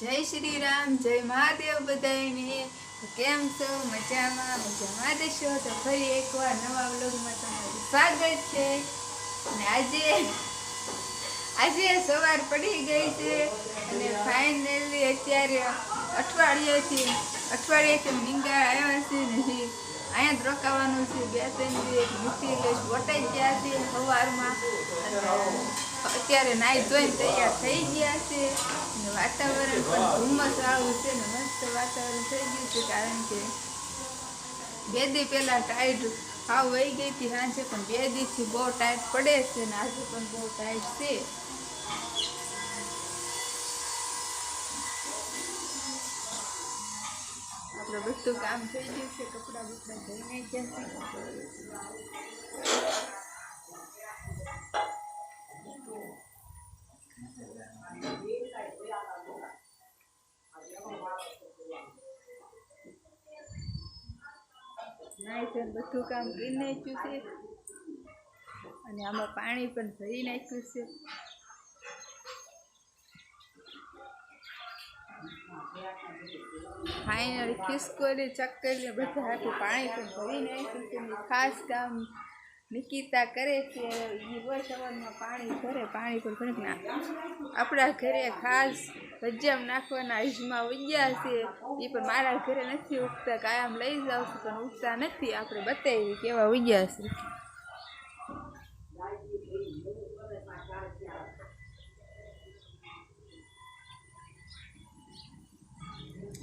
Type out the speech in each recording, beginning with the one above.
જય શ્રી રામ, જય મહાદેવ બધાને કેમ છો? મજામાં? મજામાં દેશો તો ફરી એકવાર નવા વ્લોગમાં તમારું સ્વાગત છે. અને આજે આજે સવાર પડી ગઈ છે અને ફાઇનલી અત્યારે અઠવાડિયેથી અઠવાડિયેથી મીંગા આવ્યા છે ને અહીંયા જ રોકાવાનું છે. બે ત્રણ દિવસ મૂકી લઈશ વટાઈ ગયા છે સવારમાં અત્યારે નાઈ ધોઈને તૈયાર થઈ ગયા છે. અને વાતાવરણ પણ ધુમ્મસ વાળું છે ને મસ્ત વાતાવરણ થઈ ગયું છે કારણ કે બે દી પહેલાં ટાઈટ હાવ વહી ગઈ હતી સાંજે, પણ બે દીથી બહુ ટાઈટ પડે છે ને આજે પણ બહુ ટાઈટ છે. આપણે બધું કામ થઈ ગયું છે, કપડાં બપડા ધોઈ નાખ્યા છે. નાઈ ધોઈને બધું કામ કરી નાખ્યું છે. અને આમાં પાણી પણ ભરી નાખ્યું છે. ફાઇનલ ચક્કર ને બધા હાથે પાણી પણ ભરી નાખ્યું છે. ખાસ કામ નિકિતા કરે છે, એ પાણી ભરે, પાણી પણ ભરે. ના આપણા ઘરે ખાસ ભજીયામાં નાખવાના ઈજમાં ઉગ્યા છે. એ પણ મારા ઘરે નથી ઉગતા, કાયમ લઈ જાઉં છું પણ ઉગતા નથી. આપણે બતાવી કેવા ઉગ્યા છે.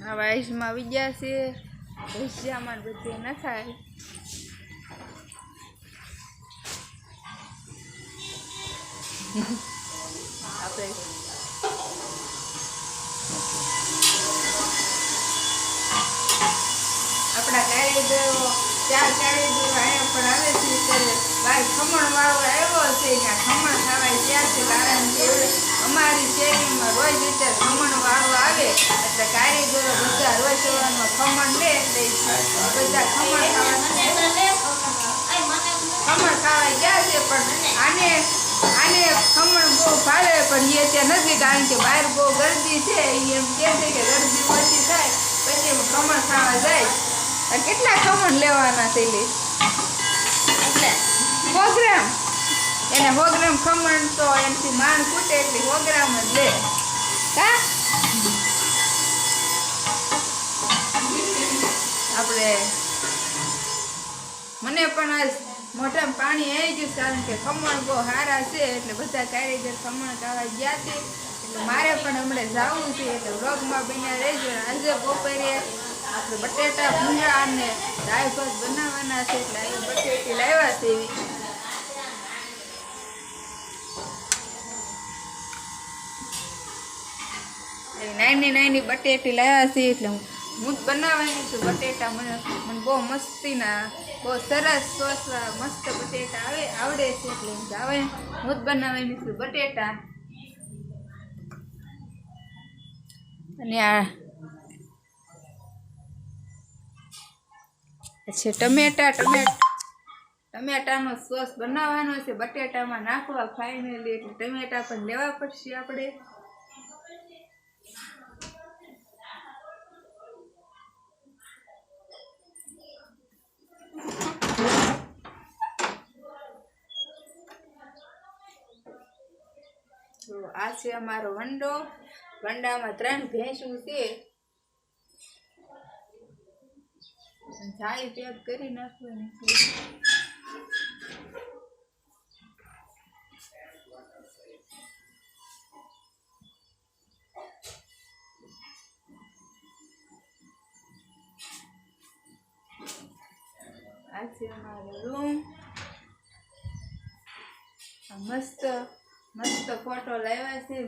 આ વાઇસમાં વિદ્યા છે. ભજીયામાં બધે નખાય. આપણે આપણા કારીગરો ચાર કારીગરો અહીંયા પણ આવે છે ત્યારે બાર ખમણ વાળો આવ્યો છે ત્યાં ખમણ ખાવાય ગયા છે કારણ કે અમારી શેરીમાં રોજ રીતે ખમણ વાળો આવે એટલે કારીગરો બધા રોજ સવારમાં ખમણ લે એટલે બધા ખમણ ખાવા ખમણ ખાવા ગયા છે પણ આને આને ખમણ બહુ ભાવે પણ એ ત્યાં નથી કારણ કે બહાર બહુ ગરદી છે એમ કહે છે કે ગરદી ઓછી થાય પછી એમ ખમણ ખાવા જાય. અને કેટલા ખમણ લેવાના છે લે એટલે સો ગ્રામ? એને સો ગ્રામ ખમણ તો એમથી માણ ખૂટે એટલે સો ગ્રામ જ લે. કા? આપણે મને પણ આજ મોઢામાં પાણી આવી ગયું કારણ કે ખમણ બહુ સારા છે, એટલે બધા કારીગર ખમણ ખાવા ગયા છે. એટલે મારે પણ હમણાં જવું છે, એટલે વ્લોગમાં બન્યા રહેજો. આજે બપોરે આપણે બટેટા ભૂંગળા અને દાળ ભાત બનાવવાના છે, એટલે અહીં બટેટી લાવ્યા છે. એવી નાની નાની બટેટી લાવ્યા છે, એટલે હું હું બનાવવાની છું, બટેટા મને મને બહુ મસ્તીના, બહુ સરસ સોસવા મસ્ત બટેટા આવે, આવડે છે એટલે આવે હું જ બનાવવાની છું, બટેટા. અને આ પછી ટમેટા ટમેટા, ટમેટાનો સોસ બનાવવાનો છે, બટેટામાં નાખવા ફાઇનલી એટલે ટમેટા પણ લેવા પડશે આપણે. આ છે અમારો વંડો. વંડામાં ત્રણ ભેંસું છે. જાળી પેક કરી નાખવાની આ છે અમારો રૂમ. મસ્ત મસ્ત ફોટો લાવ્યા છે.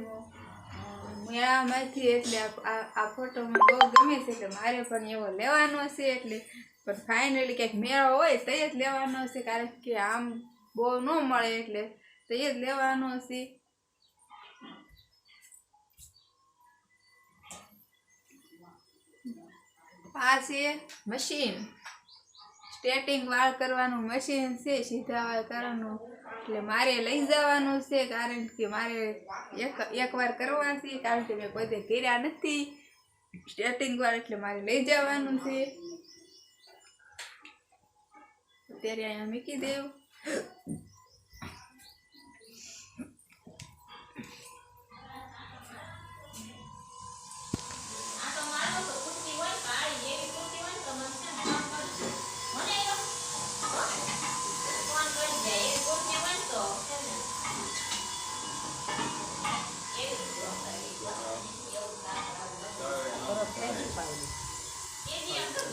મેળામાંથી એટલે આ ફોટો મને બહુ ગમે છે એટલે મારે પણ એવો લેવાનો છે એટલે, પણ ફાઇનલી ક્યાંક મેળો હોય તો જ લેવાનો છે. કારણ કે આમ બહુ ન મળે એટલે તો જ લેવાનો છે. આ છે મશીન સ્ટેટિંગ વાળ કરવાનું મશીન છે, સીધા વાળ કરવાનું. એટલે મારે લઈ જવાનું છે કારણ કે મારે એક એકવાર કરવા છે, કારણ કે મેં કોઈ કર્યા નથી સ્ટેટિંગ વાર, એટલે મારે લઈ જવાનું છે. અત્યારે અહીંયા મૂકી દેવ.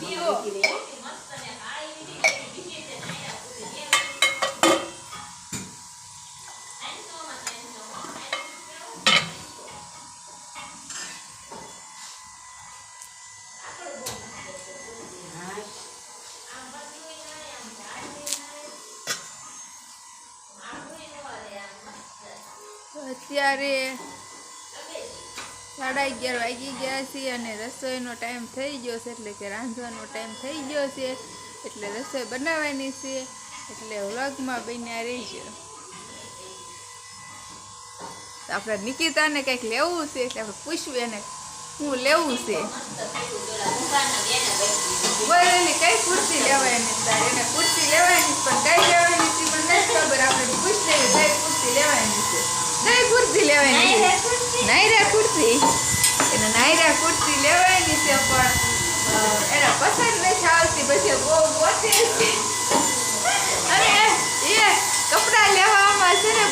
જુઓ તો અત્યારે સાડા અગિયાર વાગી ગયા છે અને રસોઈનો ટાઈમ થઈ ગયો છે, એટલે કે રાંધવાનો ટાઈમ થઈ ગયો છે, એટલે રસોઈ બનાવવાની છે, એટલે વ્લોગમાં બન્યા રહીશું તો આપણે નિકિતાને કંઈક લેવું છે એટલે આપણે પૂછવું એને શું લેવું છે? બોલેલી કઈ કુર્તી લેવાની તારે? એને કુર્તી લેવાની પણ કઈ લેવાની છે મને ખબર. આપણે પૂછ લેવી કઈ કુર્તી લેવાની છે. કઈ કુર્તી લેવાની. નાયરા કુર્તી? એને નાયરા કુર્તી લેવાની છે પણ એને પસંદ નથી આવતી. પછી બહુ ગોતે છે. અને એ કપડાં લેવામાં છે ને